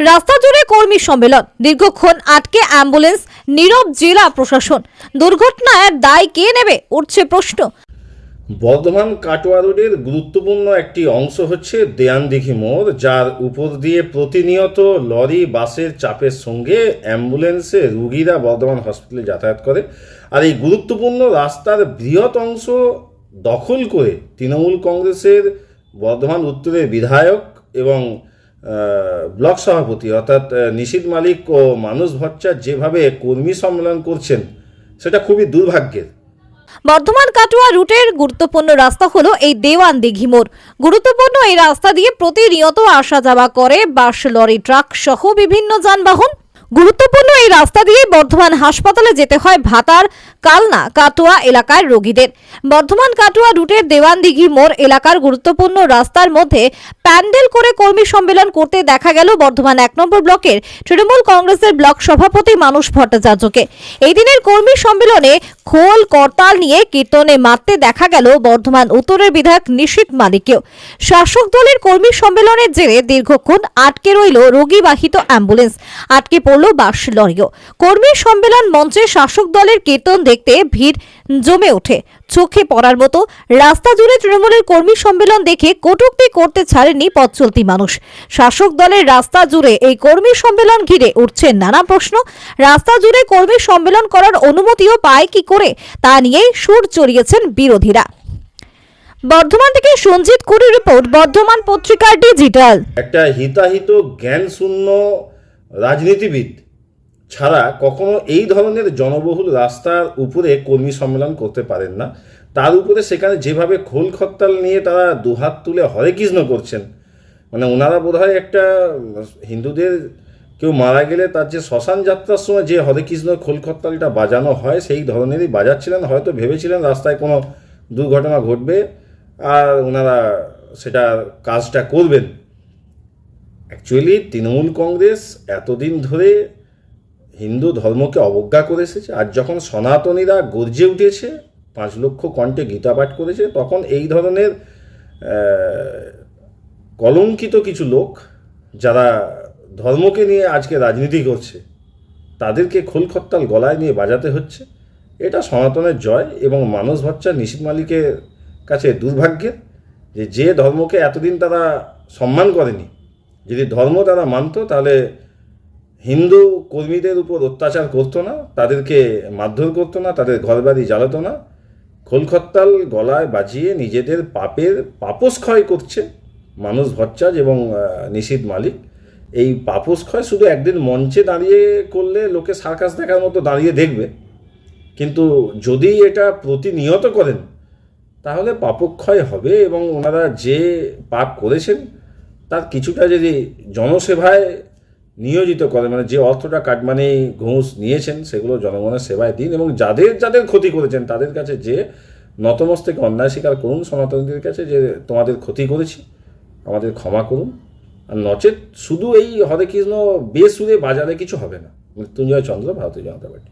রাস্তা জুড়ে কর্মী সম্মেলন। দীর্ঘক্ষণ আটকে অ্যাম্বুলেন্স, নীরব জেলা প্রশাসন। দুর্ঘটনার দায় কে নেবে, উঠছে প্রশ্ন। বর্ধমান কাটোয়া রোডের গুরুত্বপূর্ণ একটি অংশ হচ্ছে দেয়ানদিঘি মোড়, যার উপর দিয়ে প্রতিনিয়ত লরি, বাসের চাপের সঙ্গে অ্যাম্বুলেন্সে রুগীরা বর্ধমান হসপিটালে যাতায়াত করে। আর এই গুরুত্বপূর্ণ রাস্তার বৃহৎ অংশ দখল করে তৃণমূল কংগ্রেসের বর্ধমান উত্তরের বিধায়ক এবং ব্লক সভাপতি অর্থাৎ আহ, মালিক ও মানুষ ভট্টাচার্য যেভাবে কর্মী সম্মেলন করছেন সেটা খুবই দুর্ভাগ্যের। বর্ধমান কাটোয়া রুটের গুরুত্বপূর্ণ রাস্তা হলো এই দেওয়ান দিঘি মোড়। গুরুত্বপূর্ণ এই রাস্তা দিয়ে প্রতিনিয়ত আসা যাওয়া করে বাস লরি ট্রাক সহ বিভিন্ন যানবাহন। গুরুত্বপূর্ণ এই রাস্তা দিয়ে বর্ধমান হাসপাতালে যেতে হয় ভাতার কালনা কাটোয়া এলাকার রোগীদের। বর্ধমান কাটোয়া রুটের দেওয়ানদিঘি মোড় এলাকার গুরুত্বপূর্ণ রাস্তার মধ্যে প্যান্ডেল করে কর্মী সম্মেলন করতে দেখা গেল বর্ধমান এক নম্বর ব্লকের তৃণমূল কংগ্রেসের ব্লক সভাপতি মানুষ ভট্টাচার্যকে। এই দিনের কর্মী সম্মেলনে খোল, করতাল নিয়ে কীর্তনে মারতে দেখা গেল বর্ধমান উত্তরের বিধায়ক নিশীত মালিককেও। শাসক দলের কর্মী সম্মেলনের জেরে দীর্ঘক্ষণ আটকে রইল রোগীবাহিত অ্যাম্বুলেন্স। আটকে পড়ল বাস লরিও। কর্মী সম্মেলন মঞ্চে শাসক দলের কীর্তন দেখতে ভিড় জমে ওঠে। চোখে পড়ার মতো রাস্তা জুড়ে তৃণমূলের কর্মী সম্মেলন দেখে কটূক্তি করতে ছাড়েনি পথ চলতি মানুষ। শাসক দলের রাস্তা জুড়ে এই কর্মী সম্মেলন ঘিরে উঠছে নানা প্রশ্ন। রাস্তা জুড়ে কর্মী সম্মেলন করার অনুমতিও পায় কি করে? তা নিয়েই সুর চড়িয়েছেন বিরোধীরা। বর্ধমান থেকে সঞ্জিত কুড়ি রিপোর্ট, বর্ধমান পত্রিকার ডিজিটাল। একটা হিতাহিত জ্ঞান শূন্য রাজনীতিবিদ ছাড়া কখনো এই ধরনের জনবহুল রাস্তার উপরে কর্মী সম্মেলন করতে পারেন না। তার উপরে সেখানে যেভাবে খোল খত্তাল নিয়ে তারা দুহাত তুলে হরে কৃষ্ণ করছেন। মানে ওনারা বোধহয় একটা, হিন্দুদের কেউ মারা গেলে তার যে শ্মশান যাত্রার সময় যে হরে কৃষ্ণ খোল খত্তালটা বাজানো হয়, সেই ধরনেরই বাজাচ্ছিলেন। হয়তো ভেবেছিলেন রাস্তায় কোনো দুর্ঘটনা ঘটবে আর ওনারা সেটা কাজটা করবেন। অ্যাকচুয়ালি তৃণমূল কংগ্রেস এতদিন ধরে হিন্দু ধর্মকে অবজ্ঞা করে এসেছে আর যখন সনাতনীরা গর্জে উঠেছে, পাঁচ লক্ষ কণ্ঠে গীতা পাঠ করেছে, তখন এই ধরনের কলঙ্কিত কিছু লোক যারা ধর্মকে নিয়ে আজকে রাজনীতি করছে, তাদেরকে খোলখত্তাল গলায় নিয়ে বাজাতে হচ্ছে। এটা সনাতনের জয় এবং মানস ভট্টাচার নিশীথ মালিকের কাছে দুর্ভাগ্যের যে যে ধর্মকে এতদিন তারা সম্মান করেনি, যদি ধর্ম তারা মানতো, তাহলে হিন্দু কর্মীদের উপর অত্যাচার করতো না, তাদেরকে মারধর করতো না, তাদের ঘরবাড়ি জ্বালাতো না। খোলখত্তাল গলায় বাজিয়ে নিজেদের পাপের পাপস্ক্ষয় করছে মানুষ ভট্টাচ এবং নিশীথ মালিক। এই পাপস্ক্ষয় শুধু একদিন মঞ্চে দাঁড়িয়ে করলে লোকে সার্কাস দেখার মতো দাঁড়িয়ে দেখবে। কিন্তু যদি এটা প্রতিনিয়ত করেন, তাহলে পাপক্ষয় হবে এবং ওনারা যে পাপ করেছেন, তার কিছুটা যদি জনসেবায় নিয়োজিত করেন মানে যে অর্থটা কাটমানি ঘুষ নিয়েছেন, সেগুলো জনগণের সেবায় দিন এবং যাদের যাদের ক্ষতি করেছেন, তাদের কাছে যে নতমস্তকে অন্যায় স্বীকার করুন, সনাতনীদের কাছে যে তোমাদের ক্ষতি করেছি, আমাদের ক্ষমা করুন। আর নচেত শুধু এই হরে কৃষ্ণ বেসুরে বাজারে কিছু হবে না। মৃত্যুঞ্জয় চন্দ্র, ভারতীয় জনতা পার্টি।